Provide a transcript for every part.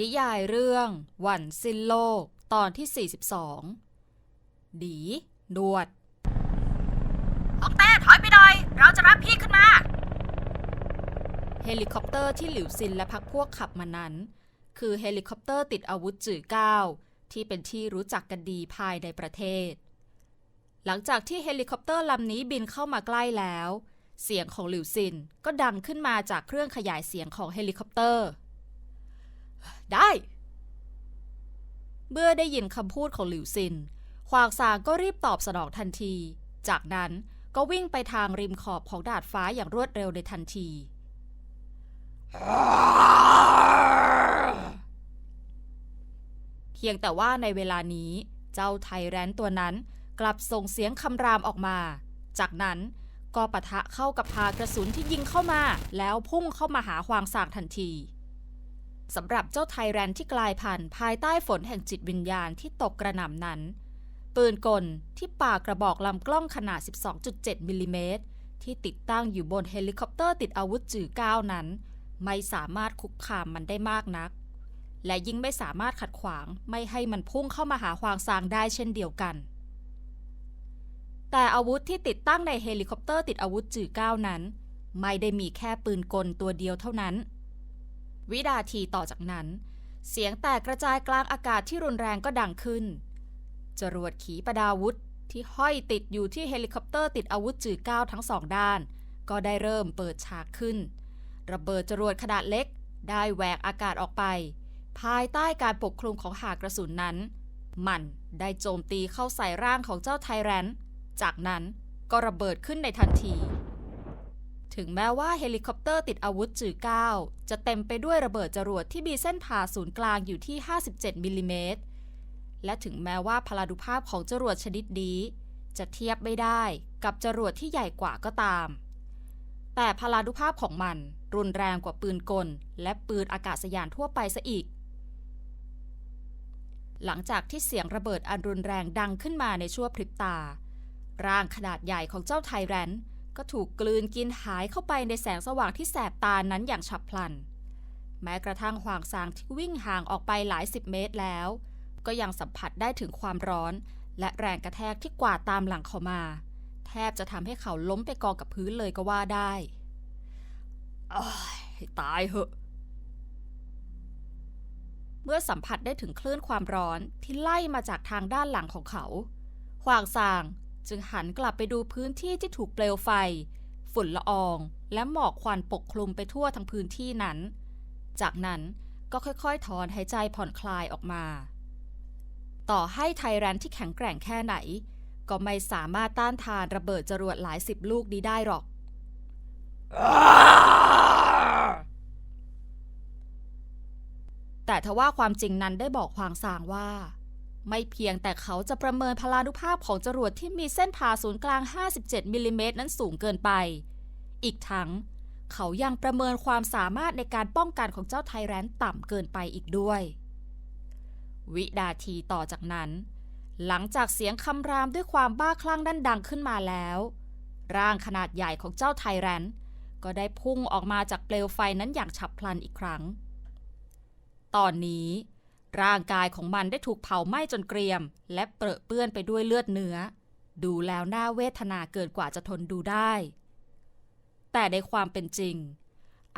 นิยายเรื่อง วันสิ้นโลก ตอนที่ 42 ดี ดวดของเต้ถอยไปหน่อย เราจะรับพี่ขึ้นมา เฮลิคอปเตอร์ที่หลิวซินและพักพวกขับมานั้น คือเฮลิคอปเตอร์ติดอาวุธจื่อก้าวที่เป็นที่รู้จักกันดีภายในประเทศ หลังจากที่เฮลิคอปเตอร์ลำนี้บินเข้ามาใกล้แล้ว เสียงของหลิวซินก็ดังขึ้นมาจากเครื่องขยายเสียงของเฮลิคอปเตอร์ ได้ เมื่อได้ยินคำพูดของหลิวซินควางซางก็รีบตอบสนองทันที จากนั้นก็วิ่งไปทางริมขอบของดาดฟ้าอย่างรวดเร็วในทันที เพียงแต่ว่าในเวลานี้เจ้าไทแรนตัวนั้นกลับส่งเสียงคำรามออกมา จากนั้นก็ปะทะเข้ากับพากระสุนที่ยิงเข้ามา แล้วพุ่งเข้ามาหาควางสางทันที สำหรับเจ้าไทแรนที่กลายพันธุ์ภายใต้ฝนแห่งจิตวิญญาณที่ตกกระหน่ำนั้น ปืนกลที่ปากกระบอกลำกล้องขนาด 12.7 มิลลิเมตรที่ติดตั้งอยู่บนเฮลิคอปเตอร์ติดอาวุธจือก้าวนั้น ไม่สามารถคุกคามมันได้มากนัก และยิ่งไม่สามารถขัดขวางไม่ให้มันพุ่งเข้ามาหาควางซางได้เช่นเดียวกัน แต่อาวุธที่ติดตั้งในเฮลิคอปเตอร์ติดอาวุธจือก้าวนั้น ไม่ได้มีแค่ปืนกลตัวเดียวเท่านั้น วินาทีต่อจากนั้น เสียงแตกกระจายกลางอากาศที่รุนแรงก็ดังขึ้น จรวดขีปนาวุธที่ห้อยติดอยู่ที่เฮลิคอปเตอร์ติดอาวุธจือก้าวทั้งสองด้าน ก็ได้เริ่มเปิดฉากขึ้น ระเบิดจรวดขนาดเล็ก ได้แหวกอากาศออกไป ภายใต้การปกคลุมของหากกระสุนนั้น มันได้โจมตีเข้าใส่ร่างของเจ้าไทแรนจากนั้นก็ระเบิดขึ้นในทันที ถึงแม้ว่าเฮลิคอปเตอร์ติดอาวุธจือก้าวจะเต็มไปด้วยระเบิดจรวดที่มีเส้นผ่าศูนย์กลางอยู่ที่ 57มิลลิเมตร และถึงแม้ว่าพลานุภาพของจรวดชนิดนี้ จะเทียบไม่ได้กับจรวดที่ใหญ่กว่าก็ตาม แต่พลานุภาพของมันรุนแรงกว่าปืนกล และปืนอากาศยานทั่วไปซะอีก หลังจากที่เสียงระเบิดอันรุนแรงดังขึ้นมาในชั่วพริบตา ร่างขนาดใหญ่ของเจ้าไทแรน ก็ถูกกลืนกินหายเข้าไปในแสงสว่างที่แสบตานั้นอย่างฉับพลัน แม้กระทั่งหวางซางที่วิ่งห่างออกไปหลายสิบเมตรแล้ว ก็ยังสัมผัสได้ถึงความร้อน และแรงกระแทกที่กวาดตามหลังเขามา แทบจะทำให้เขาล้มไปกองกับพื้นเลยก็ว่าได้ตายเหอะ เมื่อสัมผัสได้ถึงคลื่นความร้อนที่ไล่มาจากทางด้านหลังของเขา หวางซาง จึงหันกลับไปดูพื้นที่ที่ถูกเปลวไฟ ฝุ่นละออง และหมอกควันปกคลุมไปทั่วทั้งพื้นที่นั้น จากนั้นก็ค่อยๆ ถอนหายใจผ่อนคลายออกมา ต่อให้ไทแรนที่แข็งแกร่งแค่ไหน ก็ไม่สามารถต้านทานระเบิดจรวดหลายสิบลูกนี้ได้หรอก แต่ทว่าความจริงนั้นได้บอกควางซางว่า ไม่เพียงแต่เขาจะประเมินพลานุภาพของจรวดที่มีเส้นผ่าศูนย์กลาง 57 มิลลิเมตรนั้นสูงเกินไป อีกทั้ง เขายังประเมินความสามารถในการป้องกันของเจ้าไทแรนต่ำเกินไปอีกด้วย วินาทีต่อจากนั้น หลังจากเสียงคำรามด้วยความบ้าคลั่งนั้นดังขึ้นมาแล้ว ร่างขนาดใหญ่ของเจ้าไทแรนก็ได้พุ่งออกมาจากเปลวไฟนั้นอย่างฉับพลันอีกครั้ง ตอนนี้ ร่างกายของมันได้ถูกเผาไหม้จนเกรียม และเปรอะเปื้อนไปด้วยเลือดเนื้อ ดูแล้วน่าเวทนาเกินกว่าจะทนดูได้ แต่ในความเป็นจริง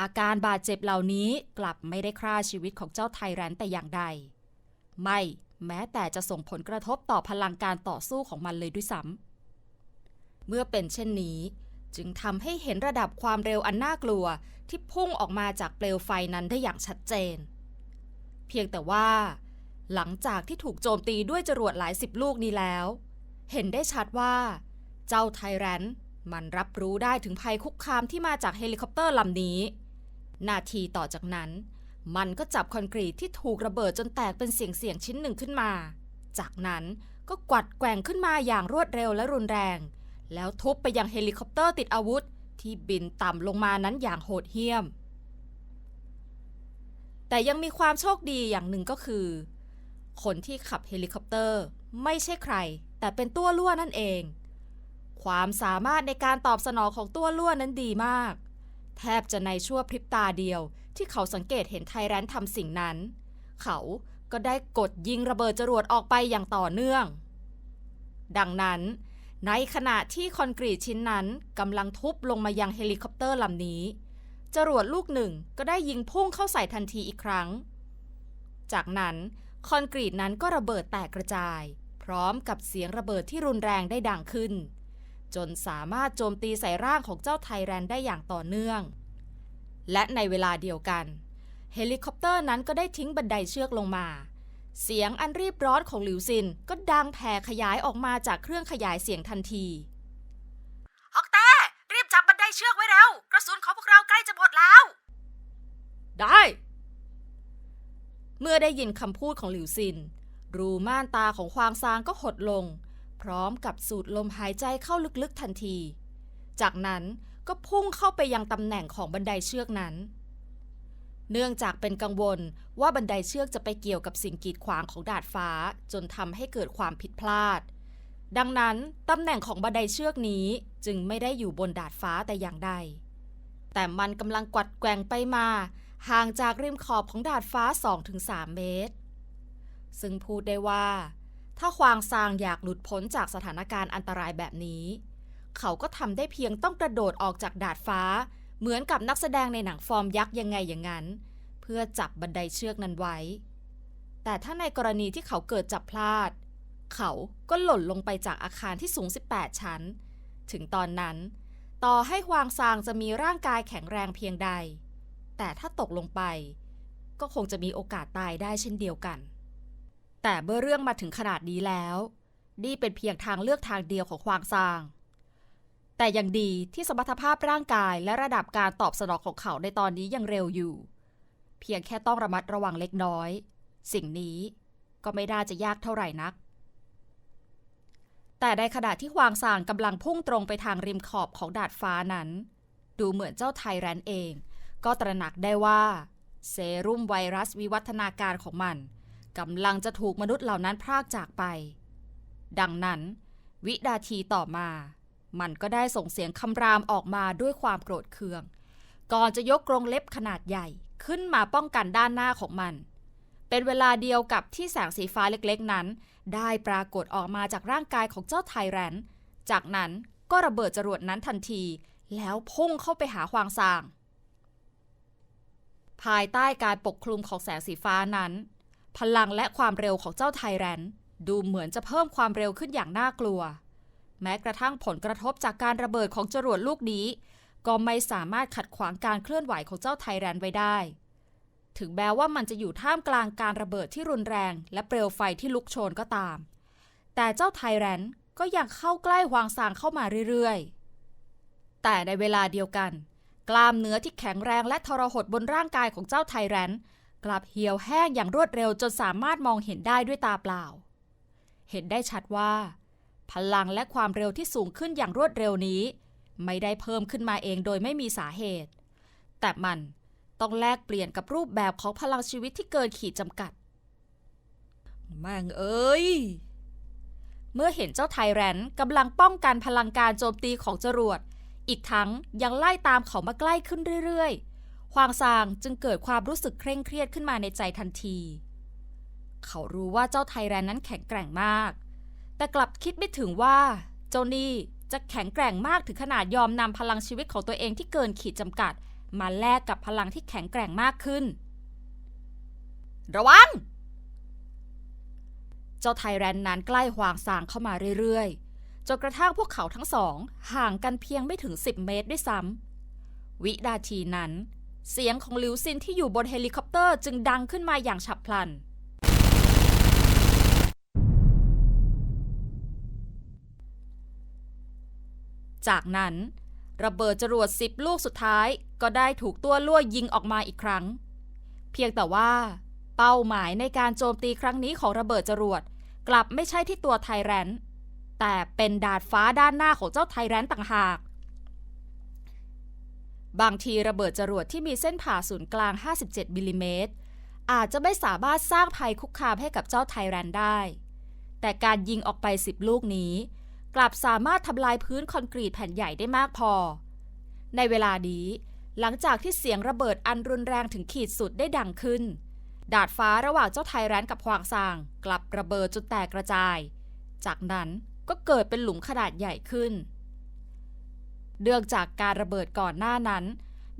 อาการบาดเจ็บเหล่านี้กลับไม่ได้ฆ่าชีวิตของเจ้าไทแรนแต่อย่างใด ไม่แม้แต่จะส่งผลกระทบต่อพลังการต่อสู้ของมันเลยด้วยซ้ำเมื่อเป็นเช่นนี้จึงทำให้เห็นระดับความเร็วอันน่ากลัวที่พุ่งออกมาจากเปลวไฟนั้นได้อย่างชัดเจน เพียงแต่ว่า หลังจากที่ถูกโจมตีด้วยจรวดหลายสิบลูกนี้แล้ว เห็นได้ชัดว่า เจ้าไทแรนมันรับรู้ได้ถึงภัยคุกคามที่มาจากเฮลิคอปเตอร์ลำนี้ นาทีต่อจากนั้น มันก็จับคอนกรีตที่ถูกระเบิดจนแตกเป็นเสียงเสียงชิ้นหนึ่งขึ้นมา จากนั้นก็กวัดแกว่งขึ้นมาอย่างรวดเร็วและรุนแรง แล้วทุบไปยังเฮลิคอปเตอร์ติดอาวุธ ที่บินต่ำลงมานั้นอย่างโหดเหี้ยม แต่ยังมีความโชคดีอย่างหนึ่งก็คือ คนที่ขับเฮลิคอปเตอร์ไม่ใช่ใคร แต่เป็นตัวล่วนั่นเอง ความสามารถในการตอบสนองของตัวล่วนั้นดีมาก แทบจะในชั่วพริบตาเดียว ที่เขาสังเกตเห็นไทแรนทำสิ่งนั้น เขาก็ได้กดยิงระเบิดจรวดออกไปอย่างต่อเนื่อง ดังนั้น ในขณะที่คอนกรีตชิ้นนั้นกำลังทุบลงมายังเฮลิคอปเตอร์ลำนี้ จรวดลูกหนึ่งก็ได้ยิงพุ่งเข้าใส่ทันทีอีกครั้ง จากนั้นคอนกรีตนั้นก็ระเบิดแตกกระจาย พร้อมกับเสียงระเบิดที่รุนแรงได้ดังขึ้น จนสามารถโจมตีใส่ร่างของเจ้าไทแรนได้อย่างต่อเนื่อง และในเวลาเดียวกัน เฮลิคอปเตอร์นั้นก็ได้ทิ้งบันไดเชือกลงมา เสียงอันรีบร้อนของหลิวซินก็ดังแผ่ขยายออกมาจากเครื่องขยายเสียงทันที ฮอกเต้ รีบจับบันได เชือกไว้เร็ว กระสุนของพวกเราใกล้จะหมดแล้ว ได้ เมื่อได้ยินคำพูดของหลิวซิน รูม่านตาของควางซางก็หดลง พร้อมกับสูดลมหายใจเข้าลึกๆทันที จากนั้นก็พุ่งเข้าไปยังตำแหน่งของบันไดเชือกนั้น เนื่องจากเป็นกังวลว่าบันไดเชือกจะไปเกี่ยวกับสิ่งกีดขวางของดาดฟ้าจนทำให้เกิดความผิดพลาด ดังนั้นตำแหน่งของบันไดเชือกนี้ จึงไม่ได้อยู่บนดาดฟ้าแต่อย่างใด แต่มันกำลังกวัดแกว่งไปมา ห่างจากริมขอบของดาดฟ้า 2-3 เมตร ซึ่งพูดได้ว่า ถ้าควางซางอยากหลุดพ้นจากสถานการณ์อันตรายแบบนี้ เขาก็ทำได้เพียงต้องกระโดดออกจากดาดฟ้า เหมือนกับนักแสดงในหนังฟอร์มยักษ์ยังไงอย่างนั้น เพื่อจับบันไดเชือกนั้นไว้ แต่ถ้าในกรณีที่เขาเกิดจับพลาดเขาก็หล่นลงไปจากอาคารที่สูง 18 ชั้น ถึงตอนนั้น ต่อให้ฮวางซางจะมีร่างกายแข็งแรงเพียงใด แต่ถ้าตกลงไป ก็คงจะมีโอกาสตายได้เช่นเดียวกัน แต่เมื่อเรื่องมาถึงขนาดนี้แล้ว นี่เป็นเพียงทางเลือกทางเดียวของควางซาง แต่ยังดีที่สมรรถภาพร่างกายและระดับการตอบสนองของเขาในตอนนี้ยังเร็วอยู่ เพียงแค่ต้องระมัดระวังเล็กน้อย สิ่งนี้ก็ไม่น่าจะยากเท่าไหร่นัก แต่ในขณะที่ฮวางซางกำลังพุ่งตรงไปทางริมขอบของดาดฟ้านั้น ดูเหมือนเจ้าไทแรนเอง ก็ตระหนักได้ว่า เซรุ่มไวรัสวิวัฒนาการของมันกำลังจะถูกมนุษย์เหล่านั้นพรากจากไป ดังนั้น วินาทีต่อมา มันก็ได้ส่งเสียงคำรามออกมาด้วยความโกรธเคือง ก่อนจะยกกรงเล็บขนาดใหญ่ขึ้นมาป้องกันด้านหน้าของมัน เป็นเวลาเดียวกับที่แสงสีฟ้าเล็กๆนั้น ได้ปรากฏออกมาจากร่างกายของเจ้าไทแรน จากนั้นก็ระเบิดจรวดนั้นทันที แล้วพุ่งเข้าไปหาฮวางซาง ภายใต้การปกคลุมของแสงสีฟ้านั้น พลังและความเร็วของเจ้าไทแรน ดูเหมือนจะเพิ่มความเร็วขึ้นอย่างน่ากลัว แม้กระทั่งผลกระทบจากการระเบิดของจรวดลูกนี้ ก็ไม่สามารถขัดขวางการเคลื่อนไหวของเจ้าไทแรนไว้ได้ ถึงแม้ว่ามันจะอยู่ท่ามกลางการระเบิดที่รุนแรง และเปลวไฟที่ลุกโชนก็ตาม แต่เจ้าไทแรนก็ยังเข้าใกล้วางซางเข้ามาเรื่อยๆ แต่ในเวลาเดียวกัน กล้ามเนื้อที่แข็งแรงและทรหดบนร่างกายของเจ้าไทแรนกลับเหี่ยวแห้งอย่างรวดเร็วจนสามารถมองเห็นได้ด้วยตาเปล่า เห็นได้ชัดว่า พลังและความเร็วที่สูงขึ้นอย่างรวดเร็วนี้ ไม่ได้เพิ่มขึ้นมาเองโดยไม่มีสาเหตุ แต่มัน ต้องแลกเปลี่ยนกับรูปแบบของพลังชีวิตที่เกินขีดจำกัดแม่งเอ้ย เมื่อเห็นเจ้าไทแรนกำลังป้องกันพลังการโจมตีของจรวด อีกทั้งยังไล่ตามเขามาใกล้ขึ้นเรื่อยๆ ควางซางจึงเกิดความรู้สึกเคร่งเครียดขึ้นมาในใจทันที เขารู้ว่าเจ้าไทแรนนั้นแข็งแกร่งมาก แต่กลับคิดไม่ถึงว่าเจ้านี่จะแข็งแกร่งมากถึงขนาดยอมนำพลังชีวิตของตัวเองที่เกินขีดจำกัด มาแลกกับพลังที่แข็งแกร่งมากขึ้น ระวัง เจ้าไทแรนนั้นใกล้หวางซางเข้ามาเรื่อยๆ จนกระทั่งพวกเขาทั้งสอง ห่างกันเพียงไม่ถึง 10 เมตรด้วยซ้ำ วินาทีนั้น เสียงของหลิวซินที่อยู่บนเฮลิคอปเตอร์จึงดังขึ้นมาอย่างฉับพลันจากนั้น ระเบิดจรวดสิบลูกสุดท้าย ก็ได้ถูกตัวล่วยิงออกมาอีกครั้ง เพียงแต่ว่า เป้าหมายในการโจมตีครั้งนี้ของระเบิดจรวด กลับไม่ใช่ที่ตัวไทแรนแต่เป็นดาดฟ้าด้านหน้าของเจ้าไทแรนต่างหาก บางทีระเบิดจรวดที่มีเส้นผ่าศูนย์กลาง 57มิลลิเมตรอาจจะไม่สามารถสร้างภัยคุกคามให้กับเจ้าไทแรนได้ แต่การยิงออกไป 10 ลูกนี้ กลับสามารถทำลายพื้นคอนกรีตแผ่นใหญ่ได้มากพอ ในเวลานี้ หลังจากที่เสียงระเบิดอันรุนแรงถึงขีดสุดได้ดังขึ้น ดาดฟ้าระหว่างเจ้าไทแรนกับควางซาง กลับระเบิดจนแตกกระจาย จากนั้นก็เกิดเป็นหลุมขนาดใหญ่ขึ้น เนื่องจากการระเบิดก่อนหน้านั้น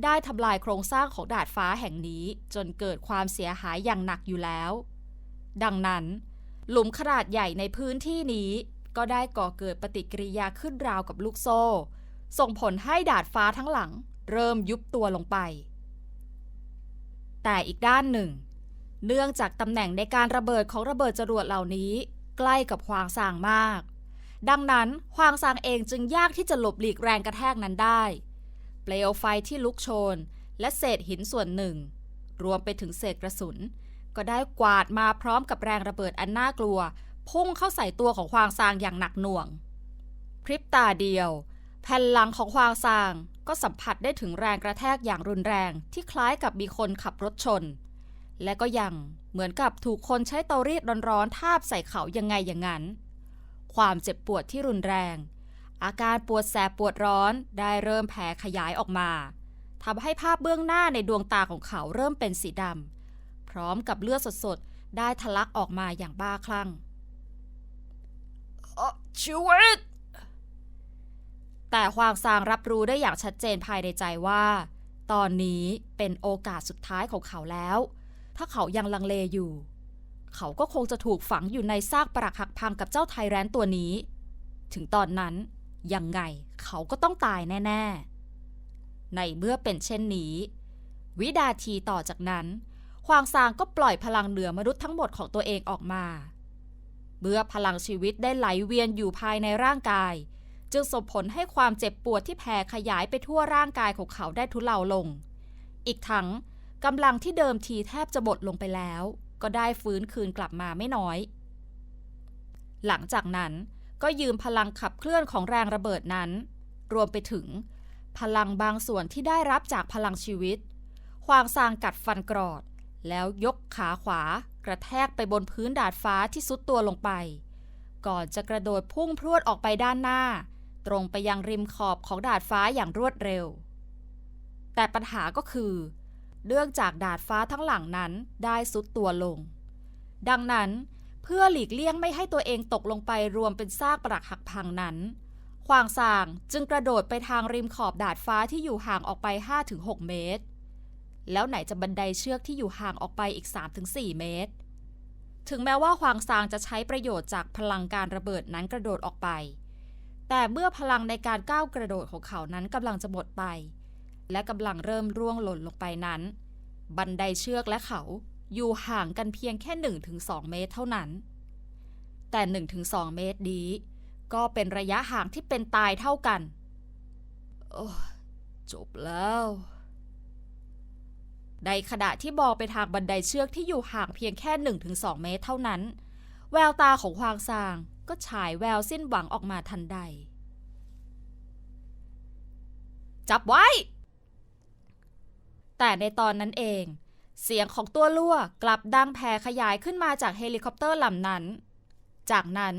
ได้ทำลายโครงสร้างของดาดฟ้าแห่งนี้จนเกิดความเสียหายอย่างหนักอยู่แล้ว ดังนั้น หลุมขนาดใหญ่ในพื้นที่นี้ก็ได้ก่อเกิดปฏิกิริยาขึ้นราวกับลูกโซ่ ส่งผลให้ดาดฟ้าทั้งหลัง เริ่มยุบตัวลงไป แต่อีกด้านหนึ่ง เนื่องจากตำแหน่งในการระเบิดของระเบิดจรวดเหล่านี้ ใกล้กับควางซางมาก ดังนั้นควางซางเองจึงยากที่จะหลบหลีกแรงกระแทกนั้นได้ เปลวไฟที่ลุกโชน และเศษหินส่วนหนึ่ง รวมไปถึงเศษกระสุน ก็ได้กวาดมาพร้อมกับแรงระเบิดอันน่ากลัว พุ่งเข้าใส่ตัวของควางซางอย่างหนักหน่วง พริบตาเดียวแผ่นหลังของควางซาง ก็สัมผัสได้ถึงแรงกระแทกอย่างรุนแรงที่คล้ายกับมีคนขับรถชน และก็ยังเหมือนกับถูกคนใช้เตารีดร้อนๆทาบใส่เขายังไงอย่างนั้น ความเจ็บปวดที่รุนแรง อาการปวดแสบปวดร้อนได้เริ่มแผ่ขยายออกมาทำให้ภาพเบื้องหน้าในดวงตาของเขาเริ่มเป็นสีดำพร้อมกับเลือดสดๆ ได้ทะลักออกมาอย่างบ้าคลั่งชีวิต แต่ควางซางรับรู้ได้อย่างชัดเจนภายในใจว่า ตอนนี้เป็นโอกาสสุดท้ายของเขาแล้ว ถ้าเขายังลังเลอยู่ เขาก็คงจะถูกฝังอยู่ในซากปรักหักพังกับเจ้าไทแรนตัวนี้ ถึงตอนนั้นยังไงเขาก็ต้องตายแน่ ๆ ในเมื่อเป็นเช่นนี้ วิดาทีต่อจากนั้นควางซางก็ปล่อยพลังเหนือมนุษย์ทั้งหมดของตัวเองออกมา เมื่อพลังชีวิตได้ไหลเวียนอยู่ภายในร่างกาย จึงส่งผลให้ความเจ็บปวดที่แผ่ขยายไปทั่วร่างกายของเขาได้ทุเลาลง อีกทั้งกำลังที่เดิมทีแทบจะบดลงไปแล้ว ก็ได้ฟื้นคืนกลับมาไม่น้อย หลังจากนั้นก็ยืมพลังขับเคลื่อนของแรงระเบิดนั้น รวมไปถึง พลังบางส่วนที่ได้รับจากพลังชีวิต ควางซางกัดฟันกรอด แล้วยกขาขวากระแทกไปบนพื้นดาดฟ้าที่ซุดตัวลงไป ก่อนจะกระโดดพุ่งพรวดออกไปด้านหน้า ตรงไปยังริมขอบของดาดฟ้าอย่างรวดเร็ว แต่ปัญหาก็คือ เนื่องจากดาดฟ้าทั้งหลังนั้นได้ซุดตัวลง ดังนั้นเพื่อหลีกเลี่ยงไม่ให้ตัวเองตกลงไปรวมเป็นซากปรักหักพังนั้นควางซางจึงกระโดดไปทางริมขอบดาดฟ้าที่อยู่ห่างออกไป 5-6 เมตร แล้วไหนจะบันไดเชือกที่อยู่ห่างออกไปอีก 3-4 เมตร ถึงแม้ว่าควางซางจะใช้ประโยชน์จากพลังการระเบิดนั้นกระโดดออกไป แต่เมื่อพลังในการก้าวกระโดดของเขานั้นกำลังจะหมดไป และกำลังเริ่มร่วงหล่นลงไปนั้น บันไดเชือกและเขาอยู่ห่างกันเพียงแค่ 1-2 เมตรเท่านั้น แต่ 1-2 เมตรนี้ ก็เป็นระยะห่างที่เป็นตายเท่ากัน โอ้จบแล้ว ในขณะที่มองไปทางบันไดเชือกที่อยู่ห่างเพียงแค่ 1-2 เมตรเท่านั้น แววตาของควางซาง ก็ฉายแววสิ้นหวังออกมาทันใด จับไว้ แต่ในตอนนั้นเอง เสียงของตัวลั่วกลับดังแผ่ขยายขึ้นมาจากเฮลิคอปเตอร์ลำนั้น จากนั้น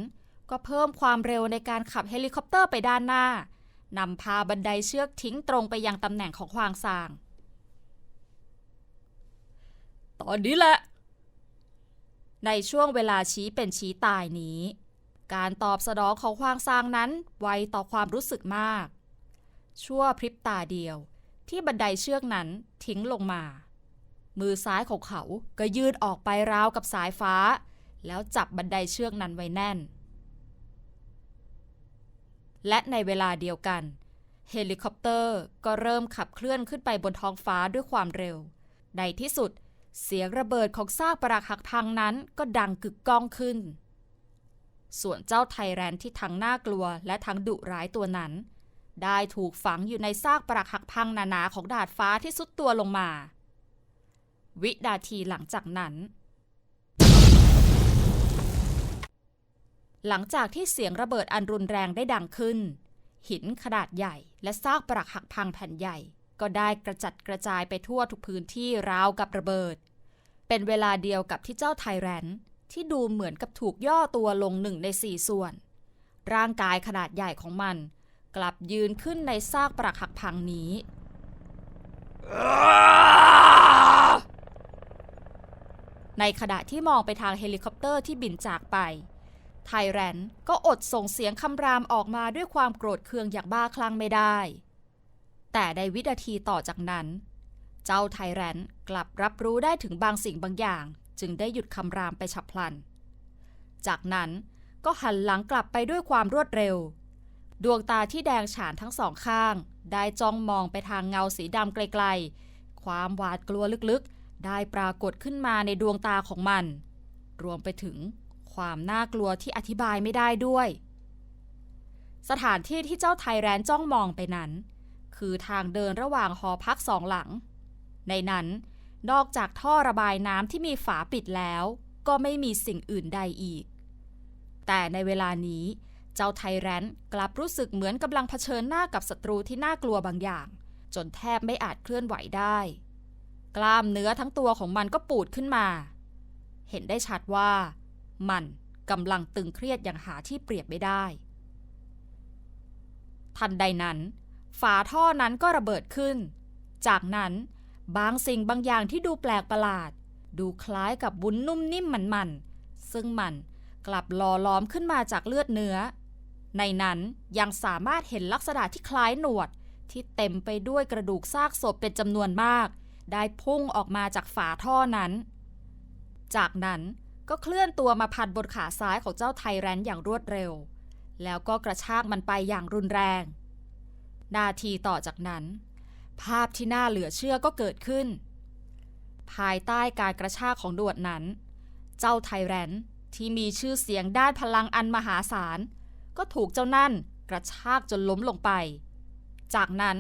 ก็เพิ่มความเร็วในการขับเฮลิคอปเตอร์ไปด้านหน้านำพาบันไดเชือกทิ้งตรงไปยังตำแหน่งของควางซาง ตอนนี้แหละ ในช่วงเวลาชี้เป็นชี้ตายนี้ การตอบสนองของควางซางนั้นไวต่อความรู้สึกมาก ชั่วพริบตาเดียว ที่บันไดเชือกนั้นทิ้งลงมา มือซ้ายของเขาก็ยืดออกไปราวกับสายฟ้า แล้วจับบันไดเชือกนั้นไว้แน่น และในเวลาเดียวกัน เฮลิคอปเตอร์ก็เริ่มขับเคลื่อนขึ้นไปบนท้องฟ้าด้วยความเร็ว ในที่สุดเสียงระเบิดของซากปรักหักพังนั้นก็ดังกึกก้องขึ้น ส่วนเจ้าไทแรนที่ทั้งน่ากลัวและทั้งดุร้ายตัวนั้น ได้ถูกฝังอยู่ในซากปรักหักพังหนาๆของดาดฟ้าที่สุดตัวลงมา วินาทีหลังจากนั้น หลังจากที่เสียงระเบิดอันรุนแรงได้ดังขึ้น หินขนาดใหญ่และซากปรักหักพังแผ่นใหญ่ ก็ได้กระจัดกระจายไปทั่วทุกพื้นที่ราวกับระเบิด เป็นเวลาเดียวกับที่เจ้าไทแรน ที่ดูเหมือนกับถูกย่อตัวลงหนึ่งในสี่ส่วน ร่างกายขนาดใหญ่ของมัน กลับยืนขึ้นในซากปรักหักพังนี้ ในขณะที่มองไปทางเฮลิคอปเตอร์ที่บินจากไป ไทแรนก็อดส่งเสียงคำรามออกมาด้วยความโกรธเคืองอย่างบ้าคลั่งไม่ได้ แต่ในวินาทีต่อจากนั้น เจ้าไทแรนกลับรับรู้ได้ถึงบางสิ่งบางอย่าง จึงได้หยุดคำรามไปฉับพลัน จากนั้นก็หันหลังกลับไปด้วยความรวดเร็ว ดวงตาที่แดงฉานทั้งสองข้าง ได้จ้องมองไปทางเงาสีดำไกลๆ ความหวาดกลัวลึกๆ ได้ปรากฏขึ้นมาในดวงตาของมัน รวมไปถึงความน่ากลัวที่อธิบายไม่ได้ด้วย สถานที่ที่เจ้าไทแรนจ้องมองไปนั้น คือทางเดินระหว่างหอพักสองหลัง ในนั้น นอกจากท่อระบายน้ำที่มีฝาปิดแล้ว ก็ไม่มีสิ่งอื่นใดอีก แต่ในเวลานี้ เจ้าไทแรนกลับรู้สึกเหมือนกำลังเผชิญหน้ากับศัตรูที่น่ากลัวบางอย่าง จนแทบไม่อาจเคลื่อนไหวได้ กล้ามเนื้อทั้งตัวของมันก็ปูดขึ้นมา เห็นได้ชัดว่า มันกำลังตึงเครียดอย่างหาที่เปรียบไม่ได้ ทันใดนั้น ฝาท่อนั้นก็ระเบิดขึ้น จากนั้น บางสิ่งบางอย่างที่ดูแปลกประหลาด ดูคล้ายกับบุ้นนุ่มนิ่มมันๆ ซึ่งมันกลับหล่อล้อมขึ้นมาจากเลือดเนื้อ ในนั้นยังสามารถเห็นลักษณะที่คล้ายหนวด ที่เต็มไปด้วยกระดูกซากศพเป็นจำนวนมาก ได้พุ่งออกมาจากฝาท่อนั้น จากนั้นก็เคลื่อนตัวมาพันบนขาซ้ายของเจ้าไทแรนอย่างรวดเร็ว แล้วก็กระชากมันไปอย่างรุนแรง นาทีต่อจากนั้น ภาพที่น่าเหลือเชื่อก็เกิดขึ้น ภายใต้การกระชากของดวดนั้น เจ้าไทแรนที่มีชื่อเสียงด้านพลังอันมหาศาล ก็ถูกเจ้านั่นกระชากจนล้มลงไป จากนั้น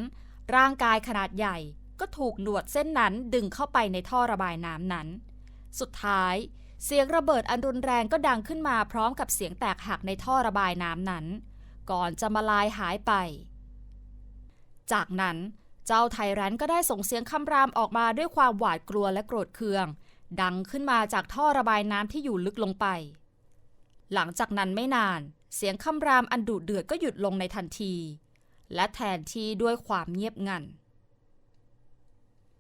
ร่างกายขนาดใหญ่ก็ถูกหนวดเส้นนั้นดึงเข้าไปในท่อระบายน้ำนั้น สุดท้ายเสียงระเบิดอันรุนแรงก็ดังขึ้นมาพร้อมกับเสียงแตกหักในท่อระบายน้ำนั้น ก่อนจะมาลายหายไป จากนั้น เจ้าไทแรนก็ได้ส่งเสียงคำรามออกมาด้วยความหวาดกลัวและโกรธเคือง ดังขึ้นมาจากท่อระบายน้ำที่อยู่ลึกลงไป หลังจากนั้นไม่นาน เสียงคำรามอันดุเดือดก็หยุดลงในทันที และแทนที่ด้วยความเงียบงัน